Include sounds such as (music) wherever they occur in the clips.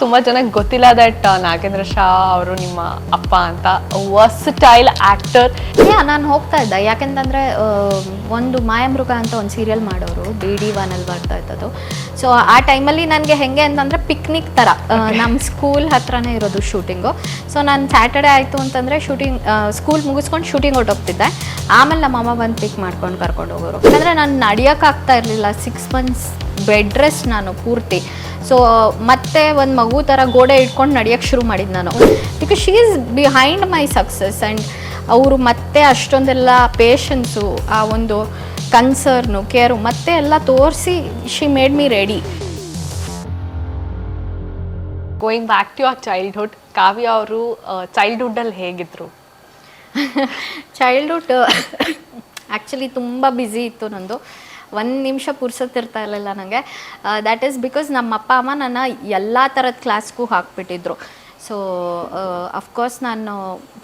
ತುಂಬಾ ಜನಕ್ಕೆ ಗೊತ್ತಿಲ್ಲ ದಟ್ ನಾಗೇಂದ್ರ ಶಾ ಅವರು ನಿಮ್ಮ ಅಪ್ಪ ಅಂತ ವರ್ಸಟೈಲ್ ಆಕ್ಟರ್ ನಾನು ಹೋಗ್ತಾ ಇದ್ದೆ. ಯಾಕೆಂತಂದರೆ ಒಂದು ಮಾಯಾಮೃಗ ಅಂತ ಒಂದು ಸೀರಿಯಲ್ ಮಾಡೋರು, ಡಿ ಡಿ ಒನಲ್ಲಿ ಬರ್ತಾ ಇದ್ದದ್ದು. ಸೊ ಆ ಟೈಮಲ್ಲಿ ನನಗೆ ಹೆಂಗೆ ಅಂತಂದರೆ ಪಿಕ್ನಿಕ್ ಥರ ನಮ್ಮ ಸ್ಕೂಲ್ ಹತ್ರನೇ ಇರೋದು ಶೂಟಿಂಗು ಸೊ ನಾನು ಸ್ಯಾಟರ್ಡೆ ಆಯಿತು ಅಂತಂದರೆ ಶೂಟಿಂಗ್ ಸ್ಕೂಲ್ ಮುಗಿಸ್ಕೊಂಡು ಶೂಟಿಂಗ್ ಹೊಟ್ಟೋಗ್ತಿದ್ದೆ ಆಮೇಲೆ ನಮ್ಮ ಅಮ್ಮ ಬಂದು ಪಿಕ್ ಮಾಡ್ಕೊಂಡು ಕರ್ಕೊಂಡು ಹೋಗೋರು. ಯಾಕಂದರೆ ನಾನು ನಡೆಯೋಕ್ಕಾಗ್ತಾ ಇರಲಿಲ್ಲ ಸಿಕ್ಸ್ ಮಂತ್ಸ್ ಬೆಡ್ ರೆಸ್ಟ್ ನಾನು ಪೂರ್ತಿ. ಸೊ ಮತ್ತೆ ಒಂದು ಮಗು ಥರ ಗೋಡೆ ಇಟ್ಕೊಂಡು ನಡೆಯೋಕ್ಕೆ ಶುರು ಮಾಡಿದ್ದು ನಾನು. Because she is behind my success and ಅವರು ಮತ್ತೆ ಅಷ್ಟೊಂದೆಲ್ಲ ಪೇಷನ್ಸು ಆ ಒಂದು ಕನ್ಸರ್ನು ಕೇರು ಮತ್ತೆ ಎಲ್ಲ ತೋರಿಸಿ she made me ready going back to our childhood Kavya ಅವರು ಚೈಲ್ಡ್ಹುಡ್ಡಲ್ಲಿ ಹೇಗಿದ್ರು? ಚೈಲ್ಡ್ಹುಡ್ ಆ್ಯಕ್ಚುಲಿ ತುಂಬ ಬ್ಯುಸಿ ಇತ್ತು ನಂದು. ಒಂದು ನಿಮಿಷ ಪುರ್ಸತ್ತಿರ್ತಾ ಇರಲಿಲ್ಲ ನನಗೆ ದ್ಯಾಟ್ ಈಸ್ ಬಿಕಾಸ್ ನಮ್ಮ ಅಪ್ಪ ಅಮ್ಮ ನನ್ನ ಎಲ್ಲ ಥರದ ಕ್ಲಾಸ್ಗೂ ಹಾಕ್ಬಿಟ್ಟಿದ್ರು. ಸೊ ಅಫ್ಕೋರ್ಸ್ ನಾನು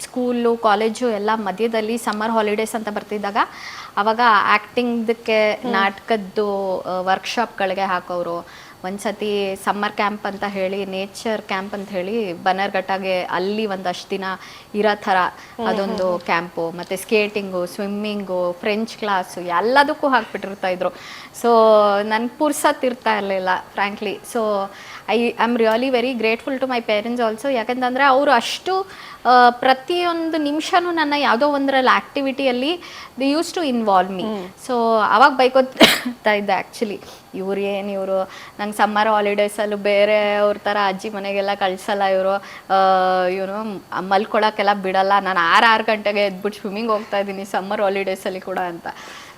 ಸ್ಕೂಲು ಕಾಲೇಜು ಎಲ್ಲ ಮಧ್ಯದಲ್ಲಿ ಸಮ್ಮರ್ ಹಾಲಿಡೇಸ್ ಅಂತ ಬರ್ತಿದ್ದಾಗ ಅವಾಗ ಆ್ಯಕ್ಟಿಂಗ್ದಕ್ಕೆ ನಾಟಕದ್ದು ವರ್ಕ್ಶಾಪ್ಗಳಿಗೆ ಹಾಕೋರು. ಒಂದ್ಸತಿ ಸಮ್ಮರ್ ಕ್ಯಾಂಪ್ ಅಂತ ಹೇಳಿ ನೇಚರ್ ಕ್ಯಾಂಪ್ ಅಂತ ಹೇಳಿ ಬನ್ನರ್ಘಟ್ಟಾಗೆ ಅಲ್ಲಿ ಒಂದಷ್ಟು ದಿನ ಇರೋ ಥರ ಅದೊಂದು ಕ್ಯಾಂಪು ಮತ್ತು ಸ್ಕೇಟಿಂಗು ಸ್ವಿಮ್ಮಿಂಗು ಫ್ರೆಂಚ್ ಕ್ಲಾಸು ಎಲ್ಲದಕ್ಕೂ ಹಾಕ್ಬಿಟ್ಟಿರ್ತಾ ಇದ್ರು. ಸೊ ನನ್ಗೆ ಪುರ್ಸತ್ ಇರ್ತಾ ಇರಲಿಲ್ಲ frankly so I am really very grateful to my parents also ಯಾಕಂತಂದರೆ ಅವರು ಅಷ್ಟು ಪ್ರತಿಯೊಂದು ನಿಮಿಷನೂ ನನ್ನ ಯಾವುದೋ ಒಂದರಲ್ಲಿ ಆ್ಯಕ್ಟಿವಿಟಿಯಲ್ಲಿ they use to involve me so ಅವಾಗ ಬೈಕೋತಾ ಇದ್ದೆ ಆ್ಯಕ್ಚುಲಿ ಇವ್ರು ಏನು ಇವರು ನಂಗೆ ಸಮ್ಮರ್ ಹಾಲಿಡೇಸಲ್ಲೂ ಬೇರೆ ಅವ್ರ ಥರ ಅಜ್ಜಿ ಮನೆಗೆಲ್ಲ ಕಳಿಸಲ್ಲ ಇವರು. ಇವನು ಮಲ್ಕೊಳಕ್ಕೆಲ್ಲ ಬಿಡಲ್ಲ. ನಾನು ಆರು ಆರು ಗಂಟೆಗೆ ಎದ್ಬಿಟ್ಟು ಸ್ವಿಮ್ಮಿಂಗ್ ಹೋಗ್ತಾ ಇದ್ದೀನಿ ಸಮ್ಮರ್ ಹಾಲಿಡೇಸಲ್ಲಿ ಕೂಡ ಅಂತ.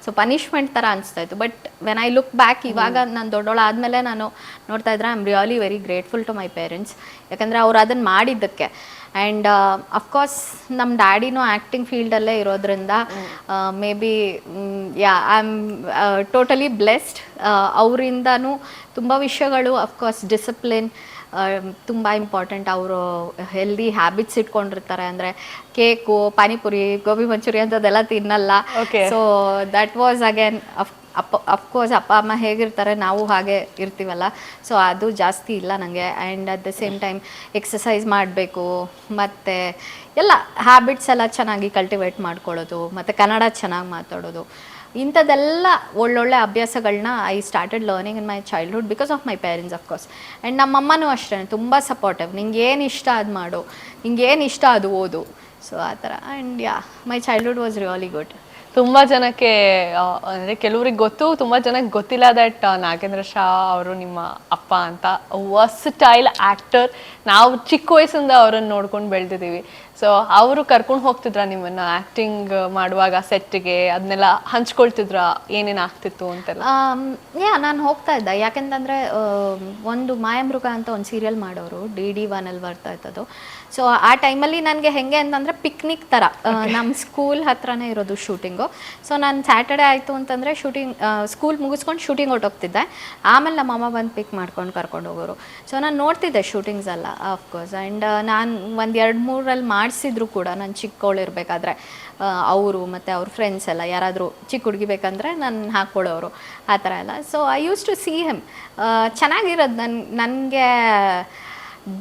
ಸೊ ಪನಿಷ್ಮೆಂಟ್ ಥರ ಅನಿಸ್ತಾ ಇತ್ತು. But when I look back ಇವಾಗ ನಾನು ದೊಡ್ಡೋಳು ಆದಮೇಲೆ ನಾನು ನೋಡ್ತಾ ಇದ್ರೆ I am really very grateful to my parents ಯಾಕಂದರೆ ಅವ್ರು ಅದನ್ನು ಮಾಡಿದ್ದಕ್ಕೆ. ಆ್ಯಂಡ್ ಅಫ್ಕೋರ್ಸ್ ನಮ್ಮ ಡ್ಯಾಡಿನೂ ಆ್ಯಕ್ಟಿಂಗ್ ಫೀಲ್ಡಲ್ಲೇ ಇರೋದ್ರಿಂದ maybe yeah I am totally blessed ಅವರಿಂದನೂ ತುಂಬ ವಿಷಯಗಳು ಅಫ್ಕೋರ್ಸ್ ಡಿಸಿಪ್ಲಿನ್ ತುಂಬ ಇಂಪಾರ್ಟೆಂಟ್ ಅವರು ಹೆಲ್ದಿ ಹ್ಯಾಬಿಟ್ಸ್ ಇಟ್ಕೊಂಡಿರ್ತಾರೆ. ಅಂದರೆ ಕೇಕು ಪಾನಿಪುರಿ ಗೋಬಿ ಮಂಚೂರಿ ಅಂಥದ್ದೆಲ್ಲ ತಿನ್ನಲ್ಲ. Okay so that was again ಅಪ್ಪ ಅಫ್ಕೋರ್ಸ್ ಅಪ್ಪ ಅಮ್ಮ ಹೇಗಿರ್ತಾರೆ ನಾವು ಹಾಗೆ ಇರ್ತೀವಲ್ಲ. ಸೊ ಅದು ಜಾಸ್ತಿ ಇಲ್ಲ ನನಗೆ and at the same time exercise ಮಾಡಬೇಕು. ಮತ್ತು ಎಲ್ಲ ಹ್ಯಾಬಿಟ್ಸ್ ಎಲ್ಲ ಚೆನ್ನಾಗಿ ಕಲ್ಟಿವೇಟ್ ಮಾಡ್ಕೊಳ್ಳೋದು. ಮತ್ತು ಕನ್ನಡ ಚೆನ್ನಾಗಿ ಮಾತಾಡೋದು. ಇಂಥದ್ದೆಲ್ಲ ಒಳ್ಳೊಳ್ಳೆ ಅಭ್ಯಾಸಗಳನ್ನ I started learning in my childhood because of my parents of course and ನಮ್ಮಮ್ಮನೂ ಅಷ್ಟೇ, ತುಂಬ ಸಪೋರ್ಟಿವ್ ನಿಂಗೆ ಏನು ಇಷ್ಟ ಅದು ಮಾಡು. ನಿಂಗೆ ಏನು ಇಷ್ಟ ಅದು ಓದು. ಸೊ ಆ ಥರ. And yeah my childhood was really good ತುಂಬ ಜನಕ್ಕೆ ಅಂದರೆ ಕೆಲವ್ರಿಗೆ ಗೊತ್ತು, ತುಂಬ ಜನಕ್ಕೆ ಗೊತ್ತಿಲ್ಲ ದಟ್ ನಾಗೇಂದ್ರ ಶಾ ಅವರು ನಿಮ್ಮ ಅಪ್ಪ ಅಂತ. ವರ್ಸ್ಟೈಲ್ ಆ್ಯಕ್ಟರ್ ನಾವು ಚಿಕ್ಕ ವಯಸ್ಸಿಂದ ಅವರನ್ನು ನೋಡ್ಕೊಂಡು ಬೆಳೆದಿದ್ದೀವಿ. ಸೊ ಅವರು ಕರ್ಕೊಂಡು ಹೋಗ್ತಿದ್ರ ನಿಮ್ಮನ್ನ ಆಕ್ಟಿಂಗ್ ಮಾಡುವಾಗ ಸೆಟ್ಗೆ ಅದನ್ನೆಲ್ಲ ಹಂಚ್ಕೊಳ್ತಿದ್ರ ಏನೇನು ಆಗ್ತಿತ್ತು ಅಂತೆಲ್ಲ? ಯಾ ನಾನು ಹೋಗ್ತಾ ಇದ್ದೆ. ಯಾಕೆಂತಂದರೆ ಒಂದು ಮಾಯಮೃಗ ಅಂತ ಒಂದು ಸೀರಿಯಲ್ ಮಾಡೋರು ಡಿ ಡಿ ಒನಲ್ಲಿ ಬರ್ತಾ ಇದ್ದದು ಸೊ ಆ ಟೈಮಲ್ಲಿ ನನಗೆ ಹೆಂಗೆ ಅಂತಂದರೆ ಪಿಕ್ನಿಕ್ ಥರ ನಮ್ಮ ಸ್ಕೂಲ್ ಹತ್ರನೇ ಇರೋದು ಶೂಟಿಂಗು ಸೊ ನಾನು ಸ್ಯಾಟರ್ಡೆ ಆಯಿತು ಅಂತಂದರೆ ಶೂಟಿಂಗ್ ಸ್ಕೂಲ್ ಮುಗಿಸ್ಕೊಂಡು ಶೂಟಿಂಗ್ ಹೊಟ್ಟೋಗ್ತಿದ್ದೆ ಆಮೇಲೆ ನಮ್ಮ ಅಮ್ಮ ಬಂದು ಪಿಕ್ ಮಾಡ್ಕೊಂಡು ಕರ್ಕೊಂಡು ಹೋಗೋರು. ಸೊ ನಾನು ನೋಡ್ತಿದ್ದೆ ಶೂಟಿಂಗ್ಸ್ ಎಲ್ಲ ಆಫ್ಕೋರ್ಸ್ ಆ್ಯಂಡ್ ನಾನು ಒಂದು ಎರಡು ಮೂರಲ್ಲಿ ಮಾಡಿಸಿದ್ರು ಕೂಡ ನಾನು ಚಿಕ್ಕವಳಿರ್ಬೇಕಾದ್ರೆ ಅವರು ಮತ್ತು ಅವ್ರ ಫ್ರೆಂಡ್ಸ್ ಎಲ್ಲ ಯಾರಾದರೂ ಚಿಕ್ಕ ಹುಡುಗಿ ಬೇಕಂದರೆ ನಾನು ಹಾಕ್ಕೊಳ್ಳೋರು ಆ ಥರ ಎಲ್ಲ. So I use to see him ಚೆನ್ನಾಗಿರೋದು ನನ್ನ ನನಗೆ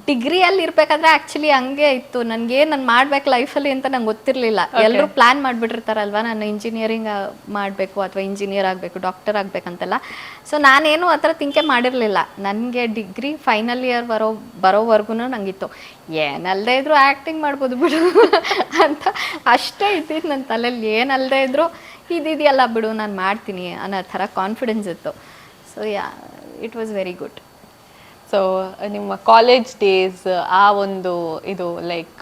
ಡಿಗ್ರಿಯಲ್ಲಿ ಇರ್ಬೇಕಾದ್ರೆ ಆಕ್ಚುಲಿ ಹಂಗೆ ಇತ್ತು. ನನಗೆ ನಾನು ಮಾಡ್ಬೇಕು ಲೈಫಲ್ಲಿ ಅಂತ ನಂಗೆ ಗೊತ್ತಿರಲಿಲ್ಲ. ಎಲ್ಲರೂ ಪ್ಲಾನ್ ಮಾಡ್ಬಿಟ್ಟಿರ್ತಾರಲ್ವಾ? ನಾನು ಇಂಜಿನಿಯರಿಂಗ್ ಮಾಡಬೇಕು ಅಥವಾ ಇಂಜಿನಿಯರ್ ಆಗಬೇಕು ಡಾಕ್ಟರ್ ಆಗಬೇಕಂತೆಲ್ಲ ಸೊ ನಾನೇನು ಆ ಥರ ತಿಂಕೆ ಮಾಡಿರಲಿಲ್ಲ. ನನಗೆ ಡಿಗ್ರಿ ಫೈನಲ್ ಇಯರ್ ಬರೋ ಬರೋವರೆಗೂ ನಂಗಿತ್ತು. ಏನಲ್ಲದೆ ಇದ್ರು ಆ್ಯಕ್ಟಿಂಗ್ ಮಾಡ್ಬೋದು ಬಿಡು (laughs) ಅಂತ ಅಷ್ಟೇ ಇದ್ದಿದ್ದು ನನ್ನ ತಲೆಯಲ್ಲಿ ಏನಲ್ಲದೆ ಇದ್ರು ಇದಿದೆಯಲ್ಲ ಬಿಡು ನಾನು ಮಾಡ್ತೀನಿ ಅನ್ನೋ ಥರ ಕಾನ್ಫಿಡೆನ್ಸ್ ಇತ್ತು. So yeah it was very good so ನಿಮ್ಮ ಕಾಲೇಜ್ ಡೇಸ್ ಆ ಒಂದು ಇದು ಲೈಕ್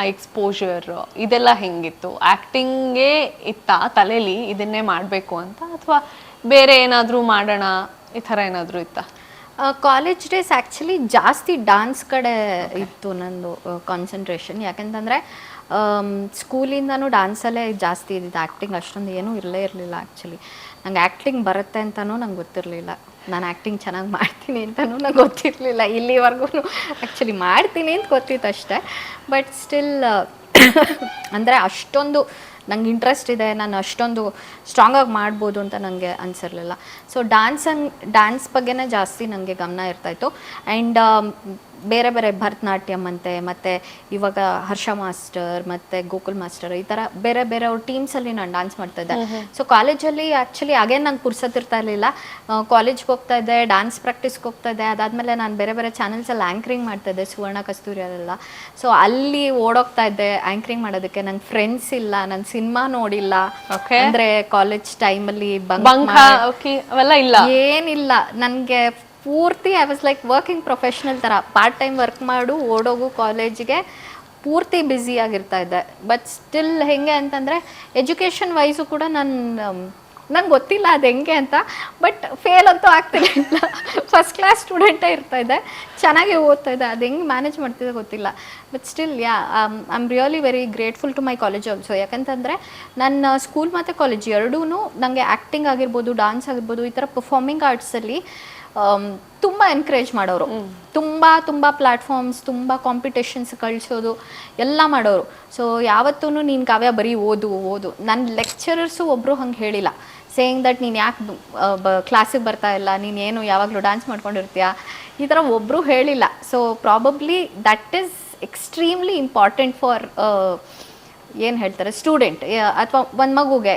ಆ ಎಕ್ಸ್ಪೋಜರ್ ಇದೆಲ್ಲ ಹೆಂಗಿತ್ತು? ಆ್ಯಕ್ಟಿಂಗೇ ಇತ್ತಾ ತಲೆಯಲ್ಲಿ ಇದನ್ನೇ ಮಾಡಬೇಕು ಅಂತ ಅಥವಾ ಬೇರೆ ಏನಾದರೂ ಮಾಡೋಣ ಈ ಥರ ಏನಾದರೂ ಇತ್ತಾ? ಕಾಲೇಜ್ ಡೇಸ್ ಆ್ಯಕ್ಚುಲಿ ಜಾಸ್ತಿ ಡಾನ್ಸ್ ಕಡೆ ಇತ್ತು ನಂದು ಕಾನ್ಸಂಟ್ರೇಷನ್ ಯಾಕೆಂತಂದರೆ ಸ್ಕೂಲಿಂದನೂ ಡ್ಯಾನ್ಸಲ್ಲೇ ಜಾಸ್ತಿ ಇದ್ದಿದ್ದು. ಆ್ಯಕ್ಟಿಂಗ್ ಅಷ್ಟೊಂದು ಏನೂ ಇರಲೇ ಇರಲಿಲ್ಲ ಆ್ಯಕ್ಚುಲಿ ನಂಗೆ ಆ್ಯಕ್ಟಿಂಗ್ ಬರುತ್ತೆ ಅಂತಲೂ ನಂಗೆ ಗೊತ್ತಿರಲಿಲ್ಲ. ನಾನು ಆ್ಯಕ್ಟಿಂಗ್ ಚೆನ್ನಾಗಿ ಮಾಡ್ತೀನಿ ಅಂತಲೂ ನಂಗೆ ಗೊತ್ತಿರಲಿಲ್ಲ. ಇಲ್ಲಿವರೆಗೂ ಆ್ಯಕ್ಚುಲಿ ಮಾಡ್ತೀನಿ ಅಂತ ಗೊತ್ತಿತ್ತು ಅಷ್ಟೇ. ಬಟ್ ಸ್ಟಿಲ್ ಅಂದರೆ ಅಷ್ಟೊಂದು ನಂಗೆ ಇಂಟ್ರೆಸ್ಟ್ ಇದೆ, ನಾನು ಅಷ್ಟೊಂದು ಸ್ಟ್ರಾಂಗಾಗಿ ಮಾಡ್ಬೋದು ಅಂತ ನನಗೆ ಅನಿಸಿರಲಿಲ್ಲ. ಸೊ ಡ್ಯಾನ್ಸ್ ಡ್ಯಾನ್ಸ್ ಬಗ್ಗೆನೇ ಜಾಸ್ತಿ ನನಗೆ ಗಮನ ಇರ್ತಾಯಿತ್ತು ಆ್ಯಂಡ್ ಬೇರೆ ಬೇರೆ ಭರತನಾಟ್ಯಂ ಅಂತೆ ಮತ್ತು ಇವಾಗ ಹರ್ಷ ಮಾಸ್ಟರ್ ಮತ್ತು ಗೋಕುಲ್ ಮಾಸ್ಟರ್ ಈ ಥರ ಬೇರೆ ಬೇರೆ ಅವ್ರ ಟೀಮ್ಸಲ್ಲಿ ನಾನು ಡ್ಯಾನ್ಸ್ ಮಾಡ್ತಾ ಇದ್ದೆ. ಸೊ ಕಾಲೇಜಲ್ಲಿ ಆ್ಯಕ್ಚುಲಿ ಅಗೇನ್ ನಂಗೆ ಪುರ್ಸತ್ತಿರ್ತಾ ಇರಲಿಲ್ಲ. ಕಾಲೇಜ್ಗೆ ಹೋಗ್ತಾ ಇದ್ದೆ ಡ್ಯಾನ್ಸ್ ಪ್ರಾಕ್ಟೀಸ್ಗೆ ಹೋಗ್ತಾ ಇದ್ದೆ. ಅದಾದಮೇಲೆ ನಾನು ಬೇರೆ ಬೇರೆ ಚಾನಲ್ಸಲ್ಲಿ ಆ್ಯಂಕ್ರಿಂಗ್ ಮಾಡ್ತಾ ಇದ್ದೆ ಸುವರ್ಣ ಕಸ್ತೂರಿ ಅಲ್ಲೆಲ್ಲ ಸೊ ಅಲ್ಲಿ ಓಡೋಗ್ತಾ ಇದ್ದೆ ಆ್ಯಂಕ್ರಿಂಗ್ ಮಾಡೋದಕ್ಕೆ. ನಂಗೆ ಫ್ರೆಂಡ್ಸ್ ಇಲ್ಲ ನಾನು ಸಿನಿಮಾ ನೋಡಿಲ್ಲ. ಅಂದರೆ ಕಾಲೇಜ್ ಟೈಮಲ್ಲಿ ಬಂದ ಓಕೆ ಅವೆಲ್ಲ ಇಲ್ಲ. ಏನಿಲ್ಲ. ನನಗೆ ಪೂರ್ತಿ I was like working professional ಥರ ಪಾರ್ಟ್ ಟೈಮ್ ವರ್ಕ್ ಮಾಡು, ಓಡೋಗು ಕಾಲೇಜಿಗೆ ಪೂರ್ತಿ ಬ್ಯುಸಿ ಆಗಿರ್ತಾ ಇದ್ದೆ. ಬಟ್ ಸ್ಟಿಲ್ ಹೆಂಗೆ ಅಂತಂದರೆ ಎಜುಕೇಷನ್ ವೈಸು ಕೂಡ ನಾನು, ನಂಗೆ ಗೊತ್ತಿಲ್ಲ ಅದು ಹೆಂಗೆ ಅಂತ. ಬಟ್ ಫೇಲ್ ಅಂತೂ ಆಗ್ತಿರ್ಲಿಲ್ಲ ಫಸ್ಟ್ ಕ್ಲಾಸ್ ಸ್ಟೂಡೆಂಟೇ ಇರ್ತಾ ಇದ್ದೆ. ಚೆನ್ನಾಗಿ ಓದ್ತಾ ಇದ್ದೆ. ಅದು ಹೆಂಗೆ ಮ್ಯಾನೇಜ್ ಮಾಡ್ತಿದ್ದೆ ಗೊತ್ತಿಲ್ಲ. But still yeah I am really very grateful to my college also ಯಾಕಂತಂದರೆ ನನ್ನ ಸ್ಕೂಲ್ ಮತ್ತು ಕಾಲೇಜ್ ಎರಡೂ ನನಗೆ ಆ್ಯಕ್ಟಿಂಗ್ ಆಗಿರ್ಬೋದು ಡಾನ್ಸ್ ಆಗಿರ್ಬೋದು, ಈ ಥರ ಪರ್ಫಾರ್ಮಿಂಗ್ ಆರ್ಟ್ಸಲ್ಲಿ ತುಂಬ ಎನ್ಕರೇಜ್ ಮಾಡೋರು. ತುಂಬ ತುಂಬ ಪ್ಲಾಟ್ಫಾರ್ಮ್ಸ್ ತುಂಬ ಕಾಂಪಿಟೇಷನ್ಸ್ ಕಳಿಸೋದು ಎಲ್ಲ ಮಾಡೋರು. ಸೊ ಯಾವತ್ತೂ ನೀನು ಕಾವ್ಯ ಬರೀ ಓದು ಓದು. ನನ್ನ ಲೆಕ್ಚರರ್ಸು ಒಬ್ಬರು ಹಂಗೆ ಹೇಳಿಲ್ಲ. ಸೇಯಿಂಗ್ ದಟ್ ನೀನು ಯಾಕೆ ಕ್ಲಾಸಿಗೆ ಬರ್ತಾ ಇಲ್ಲ ನೀನು ಏನು ಯಾವಾಗಲೂ ಡ್ಯಾನ್ಸ್ ಮಾಡ್ಕೊಂಡಿರ್ತೀಯ? ಈ ಥರ ಒಬ್ಬರು ಹೇಳಿಲ್ಲ. So probably that is extremely important for ಏನು ಹೇಳ್ತಾರೆ ಸ್ಟೂಡೆಂಟ್ ಅಥವಾ ಒಂದು ಮಗುಗೆ.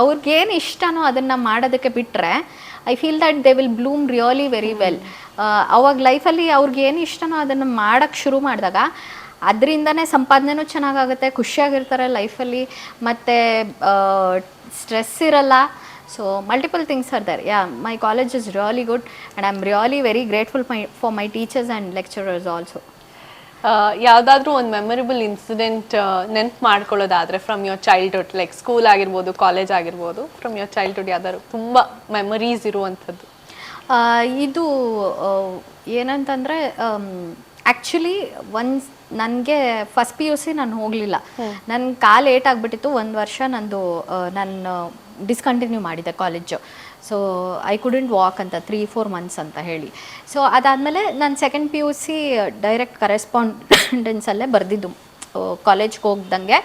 ಅವ್ರಿಗೇನು ಇಷ್ಟನೋ ಅದನ್ನು ಮಾಡೋದಕ್ಕೆ ಬಿಟ್ಟರೆ I feel that they will bloom really very well ಅವಾಗ ಲೈಫಲ್ಲಿ ಅವ್ರಿಗೆ ಏನು ಇಷ್ಟನೋ ಅದನ್ನು ಮಾಡೋಕ್ಕೆ ಶುರು ಮಾಡಿದಾಗ, ಅದರಿಂದನೇ ಸಂಪಾದನೆನೂ ಚೆನ್ನಾಗಾಗುತ್ತೆ, ಖುಷಿಯಾಗಿರ್ತಾರೆ ಲೈಫಲ್ಲಿ ಮತ್ತು ಸ್ಟ್ರೆಸ್ ಇರಲ್ಲ. So multiple things are there yeah my college is really good and I am really very grateful my for my teachers and lecturers also ಯಾವುದಾದ್ರೂ ಒಂದು ಮೆಮೊರೇಬಲ್ ಇನ್ಸಿಡೆಂಟ್ ನೆನ್ಪ್ ಮಾಡ್ಕೊಳ್ಳೋದಾದ್ರೆ from your childhood like school ಆಗಿರ್ಬೋದು college ಆಗಿರ್ಬೋದು from your childhood ಯಾವ್ದಾದ್ರು ತುಂಬ memories ಇರುವಂಥದ್ದು. ಇದು ಏನಂತಂದ್ರೆ ಆಕ್ಚುಲಿ ಆ್ಯಕ್ಚುಲಿ ಒನ್ಸ್ ನನಗೆ ಫಸ್ಟ್ ಪಿ ಯು ಸಿ ನಾನು ಹೋಗಲಿಲ್ಲ. ನನ್ನ ಕಾಲು ಏಟ್ ಆಗಿಬಿಟ್ಟಿತ್ತು ಒಂದು ವರ್ಷ ನಂದು ನಾನು ಡಿಸ್ಕಂಟಿನ್ಯೂ ಮಾಡಿದೆ college so I couldn't walk ಅಂತ ತ್ರೀ ಫೋರ್ ಮಂತ್ಸ್ ಅಂತ ಹೇಳಿ. ಸೊ ಅದಾದಮೇಲೆ ನಾನು second P U C direct ಕರೆಸ್ಪಾಂಡೆನ್ಸಲ್ಲೇ ಬರೆದಿದ್ದು. ಕಾಲೇಜ್ಗೆ ಹೋಗ್ದಂಗೆ.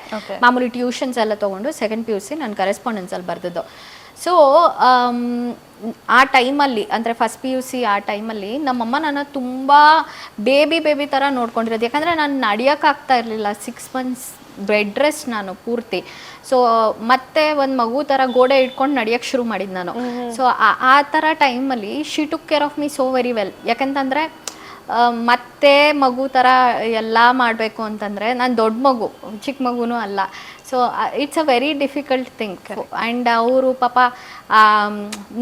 ಮಾಮೂಲಿ ಟ್ಯೂಷನ್ಸ್ ಎಲ್ಲ ತೊಗೊಂಡು ಸೆಕೆಂಡ್ ಪಿ ಯು ಸಿ ನಾನು ಕರೆಸ್ಪಾಂಡೆನ್ಸಲ್ಲಿ ಬರೆದಿದ್ದು. ಸೊ ಆ ಟೈಮಲ್ಲಿ ಅಂದರೆ ಫಸ್ಟ್ ಪಿ ಯು ಸಿ ಆ ಟೈಮಲ್ಲಿ ನಮ್ಮಮ್ಮ ನನ್ನ ತುಂಬ ಬೇಬಿ ಬೇಬಿ ಥರ ನೋಡ್ಕೊಂಡಿರೋದು. ಯಾಕಂದರೆ ನಾನು ನಡಿಯೋಕ್ಕಾಗ್ತಾ ಇರಲಿಲ್ಲ. ಸಿಕ್ಸ್ ಮಂತ್ಸ್ ಬೆಡ್ ರೆಸ್ಟ್ ನಾನು ಪೂರ್ತಿ. ಸೊ ಮತ್ತೆ ಒಂದು ಮಗು ಥರ ಗೋಡೆ ಇಟ್ಕೊಂಡು ನಡೆಯೋಕ್ಕೆ ಶುರು ಮಾಡಿದ್ದು ನಾನು. ಸೊ ಆ ಥರ ಟೈಮಲ್ಲಿ she took care of me so very well ಯಾಕಂತಂದರೆ ಮತ್ತೆ ಮಗು ಥರ ಎಲ್ಲ ಮಾಡಬೇಕು ಅಂತಂದರೆ ನಾನು ದೊಡ್ಡ ಮಗು ಚಿಕ್ಕ ಮಗುನೂ ಅಲ್ಲ. So it's a very difficult thing and ಅವರು ಪಾಪ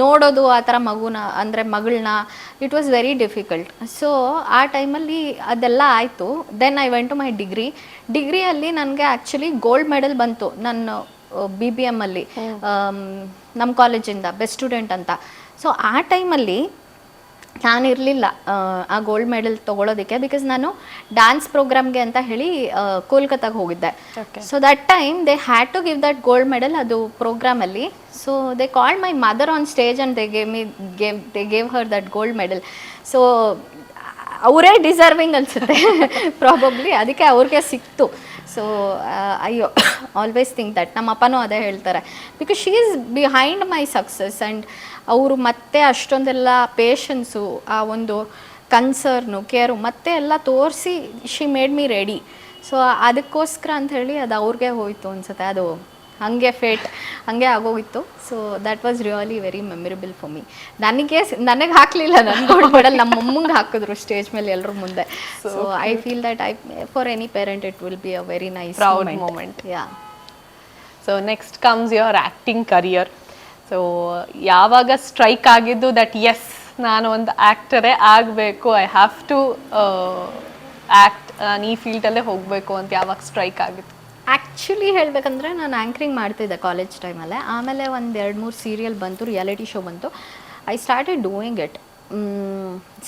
ನೋಡೋದು ಆ ಥರ ಮಗುನ ಅಂದರೆ ಮಗಳನ್ನ it was very difficult so ಆ ಟೈಮಲ್ಲಿ ಅದೆಲ್ಲ ಆಯಿತು. Then I went to my degree ಡಿಗ್ರಿಯಲ್ಲಿ ನನಗೆ ಆ್ಯಕ್ಚುಲಿ ಗೋಲ್ಡ್ ಮೆಡಲ್ ಬಂತು ನನ್ನ ಬಿ ಬಿ ಎಮ್ಮಲ್ಲಿ ನಮ್ಮ ಕಾಲೇಜಿಂದ ಬೆಸ್ಟ್ ಸ್ಟೂಡೆಂಟ್ ಅಂತ. ಸೊ ಆ ಟೈಮಲ್ಲಿ ನಾನು ಇರಲಿಲ್ಲ ಆ ಗೋಲ್ಡ್ ಮೆಡಲ್ ತೊಗೊಳೋದಕ್ಕೆ ಬಿಕಾಸ್ ನಾನು ಡ್ಯಾನ್ಸ್ ಪ್ರೋಗ್ರಾಮ್ಗೆ ಅಂತ ಹೇಳಿ ಕೋಲ್ಕತ್ತಾಗೆ ಹೋಗಿದ್ದೆ. So that time they had to give that gold medal ಅದು ಪ್ರೋಗ್ರಾಮಲ್ಲಿ so they called my mother on stage and they gave me gave they gave her that gold medal so ಅವರೇ deserving ಅನಿಸುತ್ತೆ. Probably ಅದಕ್ಕೆ ಅವ್ರಿಗೆ ಸಿಕ್ತು. So ಅಯ್ಯೋ always think that ನಮ್ಮ ಅಪ್ಪನೂ ಅದೇ ಹೇಳ್ತಾರೆ. Because she is behind my success and ಅವರು ಮತ್ತೆ ಅಷ್ಟೊಂದೆಲ್ಲ ಪೇಷನ್ಸು ಆ ಒಂದು ಕನ್ಸರ್ನು ಕೇರು ಮತ್ತೆ ಎಲ್ಲ ತೋರಿಸಿ she made me ready so ಅದಕ್ಕೋಸ್ಕರ ಅಂತ ಹೇಳಿ ಅದು ಅವ್ರಿಗೆ ಹೋಯಿತು ಅನ್ಸುತ್ತೆ. ಅದು ಹಾಗೆ ಫೇಟ್ ಹಂಗೆ ಆಗೋಗಿತ್ತು. So that was really very memorable for me ನನಗೆ ನನಗೆ ಹಾಕಲಿಲ್ಲ ನನ್ನ ಗೋಲ್ಡ್ ಮೆಡಲ್ ನಮ್ಮ ಅಮ್ಮಂಗೆ ಹಾಕಿದ್ರು ಸ್ಟೇಜ್ ಮೇಲೆ ಎಲ್ಲರ ಮುಂದೆ. So I feel that I for any parent it will be a very nice moment moment. Yeah so next comes your acting career so ಯಾವಾಗ ಸ್ಟ್ರೈಕ್ ಆಗಿದ್ದು ದಟ್ ಎಸ್ ನಾನು ಒಂದು ಆ್ಯಕ್ಟರೇ ಆಗಬೇಕು. ಐ ಹ್ಯಾವ್ ಟು ಆ್ಯಕ್ಟ್ ನಾನು ಈ ಫೀಲ್ಡಲ್ಲೇ ಹೋಗಬೇಕು ಅಂತ ಯಾವಾಗ ಸ್ಟ್ರೈಕ್ ಆಗಿತ್ತು? ಆ್ಯಕ್ಚುಲಿ ಹೇಳಬೇಕಂದ್ರೆ ನಾನು ಆ್ಯಂಕ್ರಿಂಗ್ ಮಾಡ್ತಿದ್ದೆ ಕಾಲೇಜ್ ಟೈಮಲ್ಲೇ ಆಮೇಲೆ ಒಂದು ಎರಡು ಮೂರು ಸೀರಿಯಲ್ ಬಂತು ರಿಯಾಲಿಟಿ ಶೋ ಬಂತು. I started doing it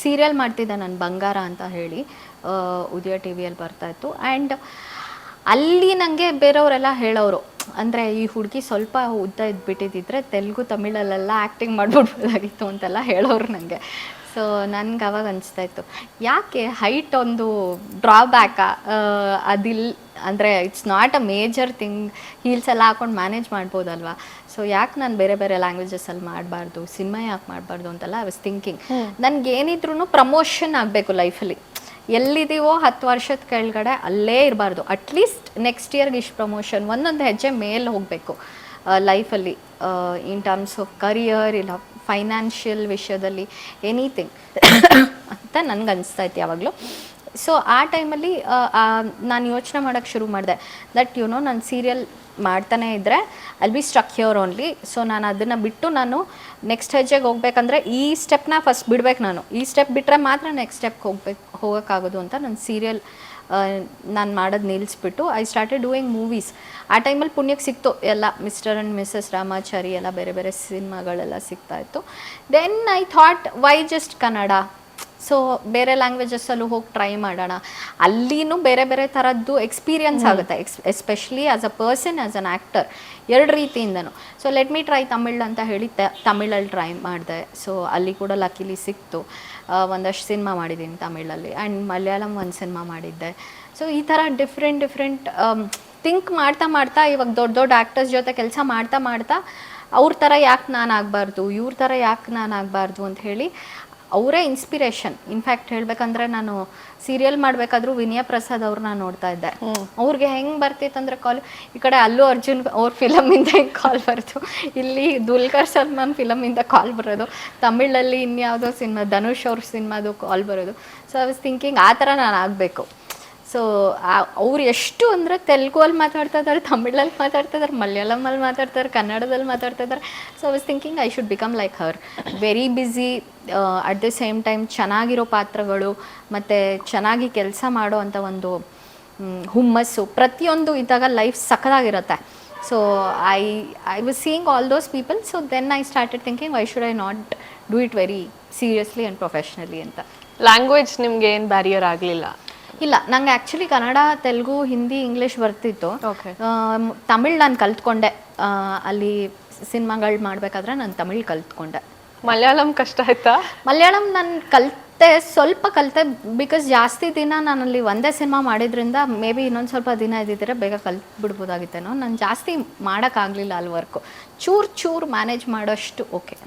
serial ಮಾಡ್ತಿದ್ದೆ ನಾನು ಬಂಗಾರ ಅಂತ ಹೇಳಿ. ಉದಯ ಟಿ ವಿಯಲ್ಲಿ ಬರ್ತಾಯಿತ್ತು ಆ್ಯಂಡ್ ಅಲ್ಲಿ ನನಗೆ ಬೇರೆಯವರೆಲ್ಲ ಹೇಳೋರು. ಅಂದರೆ ಈ ಹುಡುಗಿ ಸ್ವಲ್ಪ ಉದ್ದ ಇದ್ಬಿಟ್ಟಿದ್ದಿದ್ರೆ ತೆಲುಗು, ತಮಿಳಲ್ಲೆಲ್ಲ ಆ್ಯಕ್ಟಿಂಗ್ ಮಾಡ್ಬಿಡ್ಬೋದಾಗಿತ್ತು ಅಂತೆಲ್ಲ ಹೇಳೋರು ನನಗೆ ಸೊ ನನಗೆ ಅವಾಗ ಅನಿಸ್ತಾ ಇತ್ತು. ಯಾಕೆ ಹೈಟ್ ಒಂದು ಡ್ರಾಬ್ಯಾಕಾ ಅದಿಲ್ ಅಂದರೆ it's not a major thing heels ಎಲ್ಲ ಹಾಕೊಂಡು ಮ್ಯಾನೇಜ್ ಮಾಡ್ಬೋದಲ್ವಾ? ಸೊ ಯಾಕೆ ನಾನು ಬೇರೆ ಬೇರೆ ಲ್ಯಾಂಗ್ವೇಜಸ್ಸಲ್ಲಿ ಮಾಡಬಾರ್ದು? ಸಿನಿಮಾ ಯಾಕೆ ಮಾಡಬಾರ್ದು ಅಂತೆಲ್ಲ ಐ ವಾಸ್ ಥಿಂಕಿಂಗ್ ನನಗೇನಿದ್ರು ಪ್ರಮೋಷನ್ ಆಗಬೇಕು ಲೈಫಲ್ಲಿ ಎಲ್ಲಿದ್ದೀವೋ ಹತ್ತು ವರ್ಷದ ಕೆಳಗಡೆ ಅಲ್ಲೇ ಇರಬಾರ್ದು. ಅಟ್ಲೀಸ್ಟ್ ನೆಕ್ಸ್ಟ್ ಇಯರ್ಗೆ ಇಷ್ಟು ಪ್ರಮೋಷನ್ ಒಂದೊಂದು ಹೆಜ್ಜೆ ಮೇಲೆ ಹೋಗಬೇಕು ಲೈಫಲ್ಲಿ ಇನ್ ಟರ್ಮ್ಸ್ ಆಫ್ ಕರಿಯರ್ ಇಲ್ಲ ಫೈನಾನ್ಷಿಯಲ್ ವಿಷಯದಲ್ಲಿ ಎನಿಥಿಂಗ್ ಅಂತ ನನಗೆ ಅನಿಸ್ತಾ ಇತ್ತು ಯಾವಾಗಲೂ. ಸೊ ಆ ಟೈಮಲ್ಲಿ ನಾನು ಯೋಚನೆ ಮಾಡೋಕ್ಕೆ ಶುರು ಮಾಡಿದೆ. ದಟ್ ಯು ನೋ ನಾನು ಸೀರಿಯಲ್ ಮಾಡ್ತಾನೆ ಇದ್ದರೆ ಅಲ್ಲಿ be struck here only so ನಾನು ಅದನ್ನು ಬಿಟ್ಟು ನಾನು ನೆಕ್ಸ್ಟ್ ಹೆಜ್ಜೆಗೆ ಹೋಗ್ಬೇಕಂದ್ರೆ, ಈ ಸ್ಟೆಪ್ನ ಫಸ್ಟ್ ಬಿಡ್ಬೇಕು ನಾನು. ಈ ಸ್ಟೆಪ್ ಬಿಟ್ಟರೆ ಮಾತ್ರ ನೆಕ್ಸ್ಟ್ ಸ್ಟೆಪ್ಗೆ ಹೋಗ್ಬೇಕು, ಹೋಗೋಕ್ಕಾಗೋದು ಅಂತ ನಾನು ಸೀರಿಯಲ್ ನಾನು ಮಾಡೋದು ನಿಲ್ಲಿಸ್ಬಿಟ್ಟು ಐ ಸ್ಟಾರ್ಟೆಡ್ ಡೂಯಿಂಗ್ ಮೂವೀಸ್ ಆ ಟೈಮಲ್ಲಿ ಪುಣ್ಯಕ್ಕೆ ಸಿಕ್ತು. ಎಲ್ಲ ಮಿಸ್ಟರ್ ಆ್ಯಂಡ್ ಮಿಸ್ಸಸ್ ರಾಮಾಚಾರಿ, ಎಲ್ಲ ಬೇರೆ ಬೇರೆ ಸಿನಿಮಾಗಳೆಲ್ಲ ಸಿಗ್ತಾಯಿತ್ತು then I thought why just Kannada so ಬೇರೆ ಲ್ಯಾಂಗ್ವೇಜಸ್ಸಲ್ಲೂ ಹೋಗಿ ಟ್ರೈ ಮಾಡೋಣ. ಅಲ್ಲಿನೂ ಬೇರೆ ಬೇರೆ ಥರದ್ದು ಎಕ್ಸ್ಪೀರಿಯನ್ಸ್ ಆಗುತ್ತೆ. Ex especially as a person as an actor ಎರಡು ರೀತಿಯಿಂದನು. So let me try Tamil ಅಂತ ಹೇಳಿ ತ ತಮಿಳಲ್ಲಿ ಟ್ರೈ ಮಾಡಿದೆ. ಸೊ ಅಲ್ಲಿ ಕೂಡ ಲಕ್ಕಿಲಿ ಸಿಕ್ತು. ಒಂದಷ್ಟು ಸಿನಿಮಾ ಮಾಡಿದ್ದೀನಿ ತಮಿಳಲ್ಲಿ. ಆ್ಯಂಡ್ ಮಲಯಾಳಂ ಒಂದು ಸಿನಿಮಾ ಮಾಡಿದ್ದೆ. ಸೊ ಈ ಥರ ಡಿಫ್ರೆಂಟ್ ಡಿಫ್ರೆಂಟ್ ಥಿಂಕ್ ಮಾಡ್ತಾ ಮಾಡ್ತಾ ಇವಾಗ ದೊಡ್ಡ ದೊಡ್ಡ ಆ್ಯಕ್ಟರ್ಸ್ ಜೊತೆ ಕೆಲಸ ಮಾಡ್ತಾ ಮಾಡ್ತಾ ಅವ್ರ ಥರ ಯಾಕೆ ನಾನು ಆಗಬಾರ್ದು ಇವ್ರ ಥರ ಯಾಕೆ ನಾನು ಆಗಬಾರ್ದು ಅಂತ ಹೇಳಿ ಅವರೇ ಇನ್ಸ್ಪಿರೇಷನ್ ಇನ್ಫ್ಯಾಕ್ಟ್ ಹೇಳ್ಬೇಕಂದ್ರೆ ನಾನು ಸೀರಿಯಲ್ ಮಾಡ್ಬೇಕಾದ್ರೂ ವಿನಯ ಪ್ರಸಾದ್ ಅವ್ರನ್ನ ನೋಡ್ತಾ ಇದ್ದೆ. ಅವ್ರಿಗೆ ಹೆಂಗೆ ಬರ್ತಿತ್ತಂದ್ರೆ ಕಾಲ್ ಈ ಕಡೆ ಅಲ್ಲು ಅರ್ಜುನ್ ಅವ್ರ ಫಿಲಮಿಂದ ಹೆಂಗ್ ಕಾಲ್ ಬರ್ತು ಇಲ್ಲಿ ದುಲ್ಕರ್ ಸಲ್ಮಾನ್ ಫಿಲಮಿಂದ ಕಾಲ್ ಬರೋದು ತಮಿಳಲ್ಲಿ ಇನ್ಯಾವುದೋ ಸಿನಿಮಾ ಧನುಷ್ ಅವ್ರ ಸಿನಿಮಾದು ಕಾಲ್ ಬರೋದು. ಸೊ ಐ ವಾಸ್ ಥಿಂಕಿಂಗ್ ಆ ಥರ ನಾನು ಆಗಬೇಕು. ಸೊ ಅವ್ರು ಎಷ್ಟು ಅಂದರೆ ತೆಲುಗಲ್ಲಿ ಮಾತಾಡ್ತಾ ಇದ್ದಾರೆ ತಮಿಳಲ್ಲಿ ಮಾತಾಡ್ತಾ ಇದ್ದಾರೆ ಮಲಯಾಳಮಲ್ಲಿ ಇದ್ದಾರೆ ಕನ್ನಡದಲ್ಲಿ ಮಾತಾಡ್ತಾ ಇದ್ದಾರೆ so I was thinking I should become like her very busy at the same time ಚೆನ್ನಾಗಿರೋ ಪಾತ್ರಗಳು, ಮತ್ತು ಚೆನ್ನಾಗಿ ಕೆಲಸ ಮಾಡೋ ಅಂಥ ಒಂದು ಹುಮ್ಮಸ್ಸು ಪ್ರತಿಯೊಂದು ಇದ್ದಾಗ life ಸಖದಾಗಿರುತ್ತೆ so I I was seeing all those people so then I started thinking I should I not do it very seriously and professionally ಅಂತ. ಲ್ಯಾಂಗ್ವೇಜ್ ನಿಮ್ಗೆ ಏನು ಬ್ಯಾರಿಯರ್ ಆಗಲಿಲ್ಲ? ಇಲ್ಲ ನಂಗೆ ಆ್ಯಕ್ಚುಲಿ ಕನ್ನಡ ತೆಲುಗು ಹಿಂದಿ ಇಂಗ್ಲೀಷ್ ಬರ್ತಿತ್ತು. ತಮಿಳ್ ನಾನು ಕಲ್ತ್ಕೊಂಡೆ. ಅಲ್ಲಿ ಸಿನಿಮಾಗಳು ಮಾಡಬೇಕಾದ್ರೆ ನಾನು ತಮಿಳ್ ಕಲ್ತ್ಕೊಂಡೆ. ಮಲಯಾಳಂ ಕಷ್ಟ ಆಯ್ತಾ? ಮಲಯಾಳಂ ನಾನು ಕಲಿತೆ ಸ್ವಲ್ಪ ಕಲಿತೆ ಬಿಕಾಸ್ ಜಾಸ್ತಿ ದಿನ ನಾನಲ್ಲಿ ಒಂದೇ ಸಿನಿಮಾ ಮಾಡಿದ್ರಿಂದ ಮೇ ಬಿ ಇನ್ನೊಂದು ಸ್ವಲ್ಪ ದಿನ ಇದ್ದಿದ್ರೆ ಬೇಗ ಕಲ್ತ್ ಬಿಡ್ಬೋದಾಗಿತ್ತೇನೋ ನಾನು ಜಾಸ್ತಿ ಮಾಡೋಕ್ಕಾಗಲಿಲ್ಲ ಅಲ್ಲಿ ವರ್ಕು ಚೂರು ಚೂರು ಮ್ಯಾನೇಜ್ ಮಾಡೋಷ್ಟು ಓಕೆ